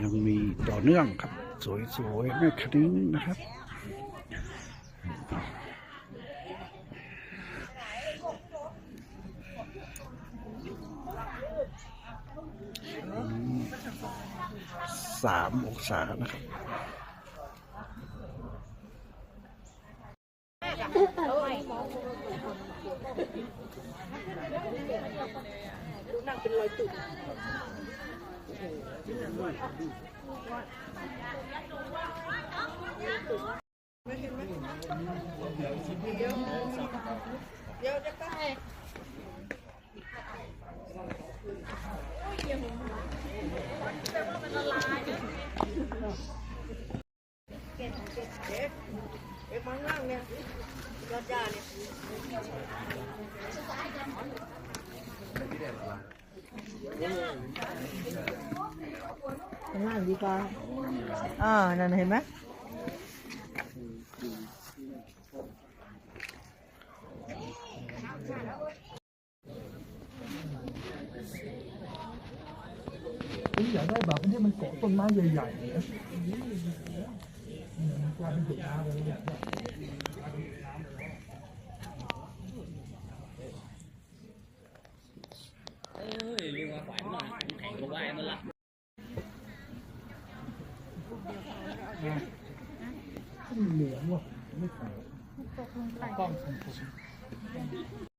ยังมีต่อเนื่องครับ สวยๆแม่คดิ้งนะครับสามองศานะครับเอ็กมันล่างเนี่ ยยอดยาเนี่ย ข้างล่างดีกว่าอ่านั่นเห็นไหมอยากได้แบบที่มันเกาะต้นไม้ใหญ่ๆนะมันกลายเป็นหยดน้ำเลย เหลืองว่ะไม่ใส่กล้องของผม